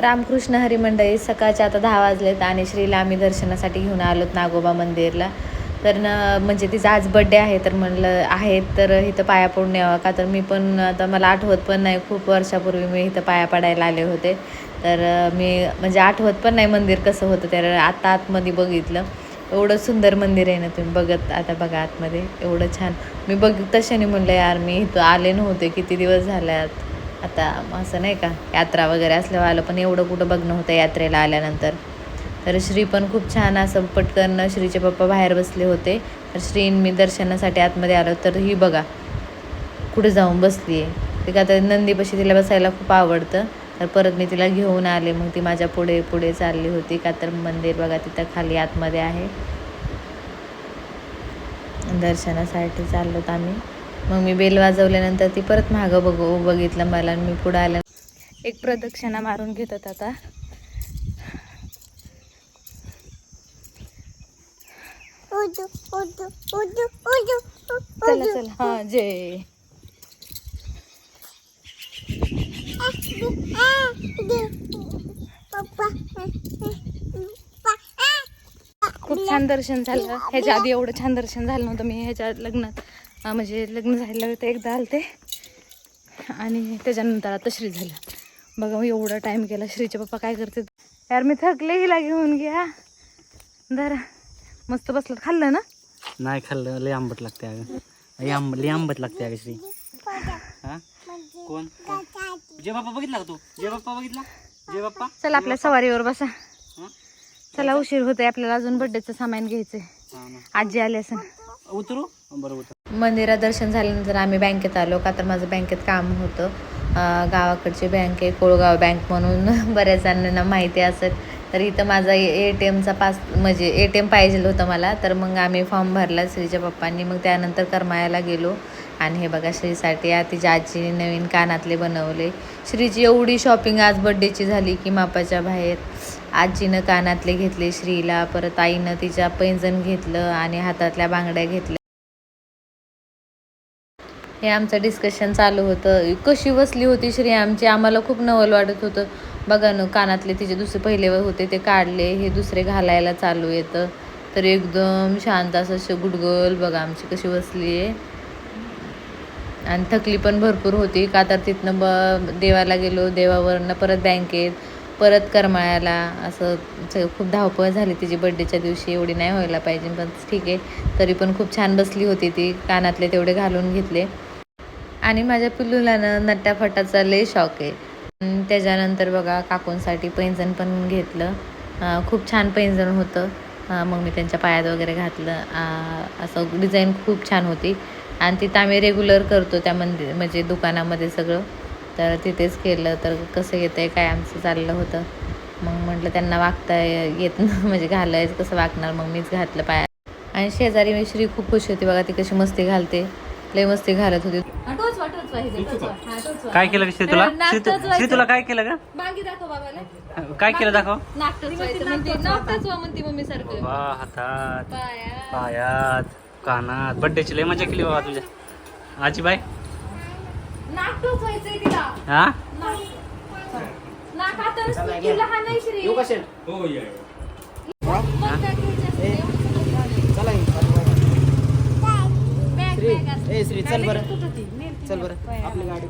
रामकृष्ण हरी मंडळी सकाळचे आता दहा वाजलेत आणि श्रीला आम्ही दर्शनासाठी घेऊन आलोत नागोबा मंदिरला. तर न म्हणजे तिचा आज बड्डे आहे तर म्हणलं आहे तर इथं पाया पडून यावं का? तर मी पण आता मला आठवत पण नाही खूप वर्षापूर्वी मी इथं पाया पडायला आले होते. तर मी म्हणजे आठवत पण नाही मंदिर कसं होतं तर आता आतमध्ये बघितलं. एवढं सुंदर मंदिर आहे ना तुम्ही बघत आता बघा आतमध्ये एवढं छान. मी बघ तशाने म्हणलं यार मी इथं आले नव्हते किती दिवस झाले आहेत आता असं नाही का यात्रा वगैरे असल्यावर आलं पण एवढं कुठं बघणं होतं यात्रेला आल्यानंतर. तर श्री पण खूप छान असं पटकन श्रीचे पप्पा बाहेर बसले होते. तर श्री मी दर्शनासाठी आतमध्ये आलो तर ही बघा कुठे जाऊन बसली आहे. ते का तर नंदीपाशी तिला बसायला खूप आवडतं. तर परत मी तिला घेऊन आले मग ती माझ्या पुढे पुढे चालली होती. का तर मंदिर बघा तिथं खाली आतमध्ये आहे. दर्शनासाठी चाललोत आम्ही. मग मी बेल वाजवल्यानंतर ती परत मागं बघू बघितलं मला आणि मी पुढं आल्या एक प्रदक्षिणा मारून घेतात आता. चला चला. हा जय खूप छान दर्शन झालं. ह्याच्या आधी एवढं छान दर्शन झालं नव्हतं मी ह्याच्या लग्नात. म्हणजे लग्न झालेलं होतं एकदा आलते. आणि त्याच्यानंतर आता श्री झालं. बघा मी एवढा टाईम केला श्रीचे पप्पा काय करते यार मी थकले हिला घेऊन घ्या. जरा मस्त बसलं खाल्लं ना? नाही खाल्लं लय आंबट लागते अगं. लय आंब लय आंबट लागते अगं श्री. हा? कोण? जय बाप्पा बघितला का तू? जय बाप्पा बघितला? जय बाप्पा? चला आपल्या सवारीवर बसा? चला उशीर होतोय आपल्याला अजून बड्डेचं सामान घ्यायचंय. आजी आली असं उतरू? बरं उतर. मंदिरात दर्शन झाल्यानंतर आम्ही बँकेत आलो का तर माझं बँकेत काम होतं. गावाकडची बँक आहे कोळगाव बँक म्हणून बऱ्याच जणांना माहिती असेल. तर इथं माझा ए टी एमचा पास म्हणजे ए टी एम पाहिजे होतं मला. तर मग आम्ही फॉर्म भरला श्रीच्या पप्पांनी. मग त्यानंतर करमायाला गेलो. आणि हे बघा श्रीसाठी आ तिच्या आजीने नवीन कानातले बनवले. श्रीची एवढी शॉपिंग आज बड्डेची झाली की मापाच्या बाहेर. आजीनं कानातले घेतले श्रीला. परत आईनं तिच्या पैंजण घेतलं आणि हातातल्या बांगड्या घेतल्या. हे आमचं डिस्कशन चालू होतं. कशी बसली होती श्री आमची आम्हाला खूप नवल वाटत होतं. बघा ना कानातले तिचे दुसरे पहिले होते ते काढले हे दुसरे घालायला चालू येतं. तर एकदम शांत असं असं गुडगल बघा आमची कशी बसली आहे. आणि थकली पण भरपूर होती. का तर तिथनं ब देवाला गेलो देवावरनं परत बँकेत परत करमाळ्याला. असं खूप धावपळ झाली तिची बड्डेच्या दिवशी. एवढी नाही व्हायला पाहिजे पण ठीक आहे. तरी पण खूप छान बसली होती ती. कानातले तेवढे घालून घेतले. आणि माझ्या पिल्लूला ना नट्टाफटाचा लय शॉक आहे. त्याच्यानंतर बघा काकूंसाठी पैंजण पण घेतलं. खूप छान पैंजण होतं. मग मी त्यांच्या पायात वगैरे घातलं. असं डिझाईन खूप छान होती. आणि तिथं आम्ही रेग्युलर करतो त्या मंदिर म्हणजे दुकानामध्ये सगळं. तर तिथेच केलं. तर कसं येतं आहे काय आमचं चाललं होतं. मग म्हटलं त्यांना वागता येत म्हणजे घालायचं कसं वागणार? मग मीच घातलं पायात. आणि शेजारी मी श्री खूप खुश होती. बघा ती कशी मस्ती घालते. लय मस्ती घालत होती. काय केलं का श्री तुला? श्री तुला काय केलं का मागे दाखव बाबाला. काय केलं दाखव? म्हणते मम्मी सारखं हातात. पाया पायात. कानात. बड्डेची लय मजा केली बाबा तुझ्या टचवायचंय तिला. हा? लहान श्री. ए श्री चल बरं. चल बरं. आपली गाडी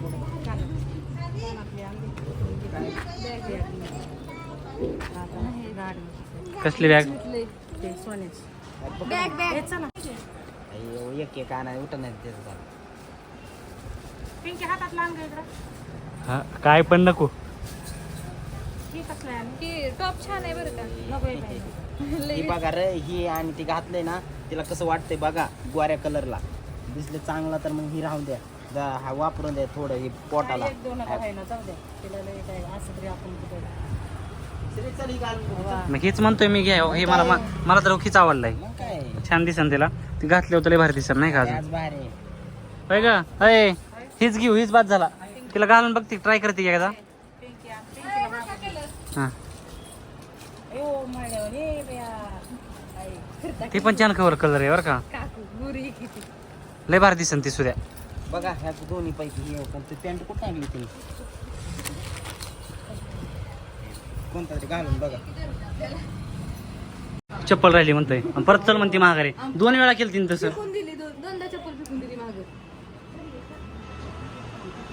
कसली बॅग एक एक आणा उठ नाही हा काय पण नको. टॉप छान आहे बरं का? ही बघा रे ही आणि ती घातलंय ना तिला कसं वाटतंय बघा गोऱ्या कलरला दिसले चांगला तर मग ही राहून द्या. दा- हा वापरून द्या थोडं हे पोटाला. श्री, चल ही घालून बघू, चल. मग हेच म्हणतोय मी घ्या हे मला मा- मला तर हीच आवडलाय. मग काय? छान दिसन तिला. ती घातली होतं लय भारी दिसन नाही का अजून? आज बाहेर आहे. होय का अय हीच घेऊ हीच बाद झाला. तिला घालून बघते ट्राय करते की एकदा. हा. ती पण छान कवर कलर आहे बरं का. लय भारी दिसन ती सुद्या बघा ह्या दोन्ही पैकी हे पण ती पॅन्ट कुठं आणली तिने? कोणता तरी घालून बघा. चप्पल राहिली म्हणतोय. आणि परत चल म्हणते महागारी दोन वेळा केलं तिने तसं. दिली दोनदा चप्पल फेकून दिली माग.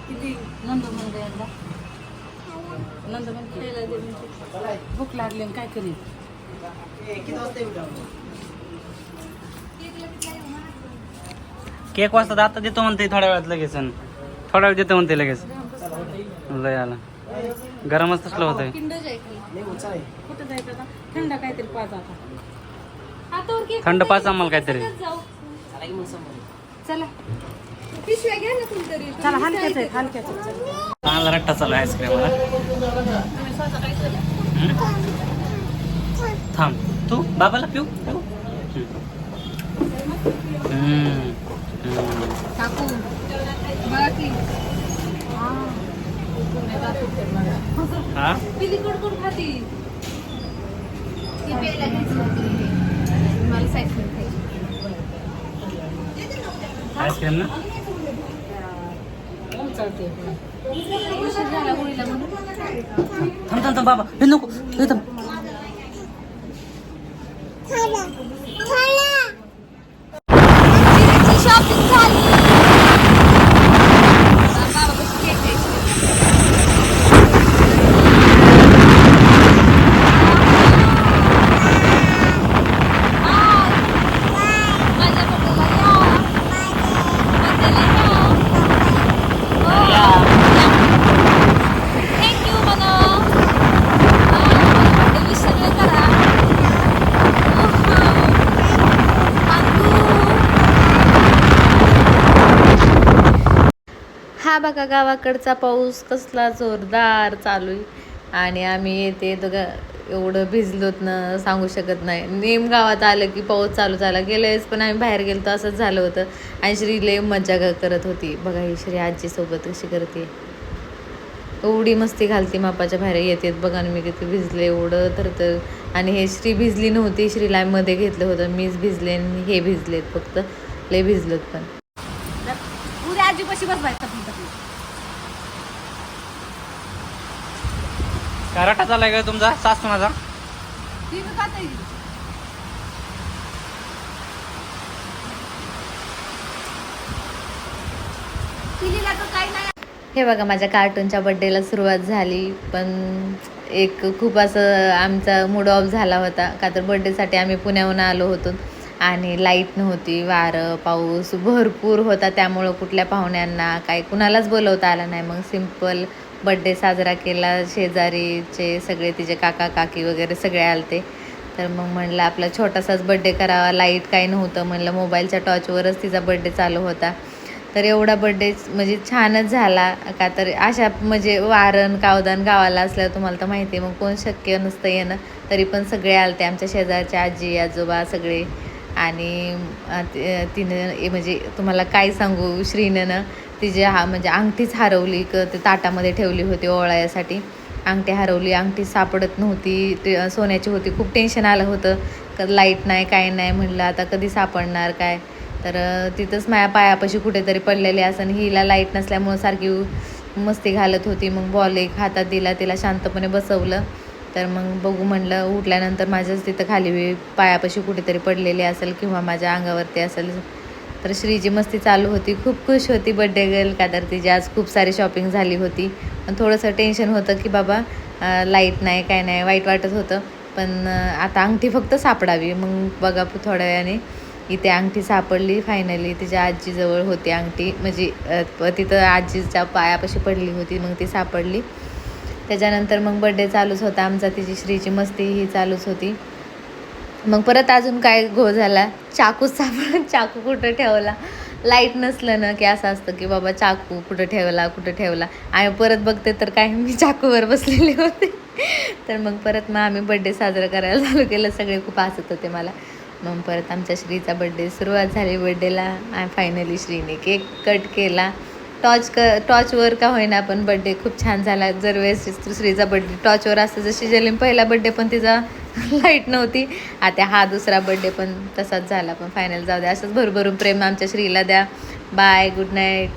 किती? नंद म्हणतो यांना. नंद म्हणतो भूक लागली आणि काय करेल ए, किती वाजता येऊ जाऊ? केक वाजता आता देतो म्हणते थोड्या वेळात लगेच थोड्या वेळ देतो म्हणते लगेच. लय आला. गरमच तसलं आहे आता? थंड काहीतरी पाच थंड आम्हाला काहीतरी. चांगला रट्टा चालू आहे आईस्क्रीमला थांब. तू? बाबाला पिऊ? पिऊ? हम्म. काकू बघा की हा पिली खाती. मला सायकल खायची. आईस्क्रीम ना? थांब थांब थांब बाबा. हे नको. हे थांब खाला खाला शॉपिंग झाली बाबा कशी केक द्यायची माझ्या बर्थडेला थँक्यू म्हणा विश सगळे करा हा बघा गावाकडचा पाऊस कसला जोरदार चालू आहे. आणि आम्ही येते दोघं एवढं भिजलोत ना सांगू शकत नाही. नेम गावात आलं की पाऊस चालू झाला. गेलेच पण आम्ही बाहेर गेलो तर असंच झालं होतं. आणि श्री लय मजा करत होती. बघा ही श्री आजीसोबत कशी करते. एवढी मस्ती घालते मापाच्या बाहेर. येते बघा मी किती भिजले एवढं तर तर आणि हे श्री भिजली नव्हती श्रीला मध्ये घेतलं होतं. मीच भिजले आणि हे भिजलेत फक्त. लय भिजलेत पण. उद्या आजीपाशी बसवायचं. काय रट्टा चाललाय का तुमचा? सासू माझा. ती मी खाते. पिलीला तर काही नाही. हे बघा माझ्या कार्टूनच्या बड्डेला सुरुवात झाली पण एक खूप असं आमचा मूड ऑफ झाला होता. का तर बड्डेसाठी आम्ही पुण्याहून आलो होतो आणि लाइट नव्हती वारं पाऊस भरपूर होता. त्यामुळं कुठल्या पाहुण्यांना काही कुणालाच बोलवता आलं नाही. मग सिंपल बड्डे साजरा केला शेजारीचे सगळे तिचे काका काकी वगैरे सगळे आलते. तर मग म्हणलं आपला छोटासाच बड्डे करावा लाइट काही नव्हतं. म्हणलं मोबाईलच्या टॉर्चवरच तिचा बड्डे चालू होता. तर एवढा बड्डे म्हणजे छानच झाला. का तर अशा म्हणजे वारण कावदान गावाला असल्यावर तुम्हाला तर माहिती आहे मग कोण शक्य नसतं येणं. तरी पण सगळे आलते आमच्या शेजारचे आजी आजोबा सगळे. आणि अं, तिनं ए- म्हणजे तुम्हाला काय सांगू श्रीनं तिची हा म्हणजे अंगठीच हरवली क ते ताटामध्ये ठेवली होती ओळायासाठी अंगठी हरवली अंगठी सापडत नव्हती ते सोन्याची होती. खूप टेन्शन आलं होतं. क लाइट नाही काय नाही म्हणलं आता कधी सापडणार काय? तर तिथंच माझ्या पायापाशी कुठेतरी पडलेली असं हिला लाइट नसल्यामुळं सारखी मस्ती घालत होती. मग बॉल एक हातात दिला तिला शांतपणे बसवलं. तर मग बघू म्हणलं उठल्यानंतर माझ्याच तिथं खाली पायापाशी कुठेतरी पडलेली असेल किंवा माझ्या अंगावरती असेल. तर श्रीची मस्ती चालू होती. खूप खुश होती बड्डे गर्ल का तर तिची आज खूप सारी शॉपिंग झाली होती. पण थोडंसं टेन्शन होतं की बाबा लाइट नाही काय नाही वाईट वाटत होतं. पण आता अंगठी फक्त सापडावी. मग बघा थोड्या वेळाने इथे अंगठी सापडली. फायनली तिच्या आजीजवळ होती अंगठी. म्हणजे तिथं आजीच्या पायापाशी पडली होती. मग ती सापडली. त्याच्यानंतर मग बड्डे चालूच होता आमचा तिची श्रीची मस्ती ही चालूच होती. मग परत अजून काय घो झाला? चाकूच सापड चाकू कुठं ठेवला? लाइट नसलं ना की असं असतं की बाबा चाकू कुठं ठेवला कुठं ठेवला? आणि परत बघते तर काय मी चाकूवर बसलेले होते. तर मग परत मग आम्ही बड्डे साजरा करायला चालू केलं. सगळे खूप हसत होते मला. मग परत आमच्या श्रीचा बड्डे सुरुवात झाली. बड्डेला आणि फायनली श्रीने केक कट केला. टॉर्च क टॉर्चवर का होईना पण बड्डे खूप छान झाला. जर वेळेस श्रीचा बड्डे टॉर्चवर असतं जशी जलीम पहिला बड्डे पण तिचा लाइट नव्हती. आता हा दुसरा बड्डे पण तसाच झाला. पण फायनल जाऊ द्या. असंच भरभरून प्रेम आमच्या श्रीला द्या. Bye good night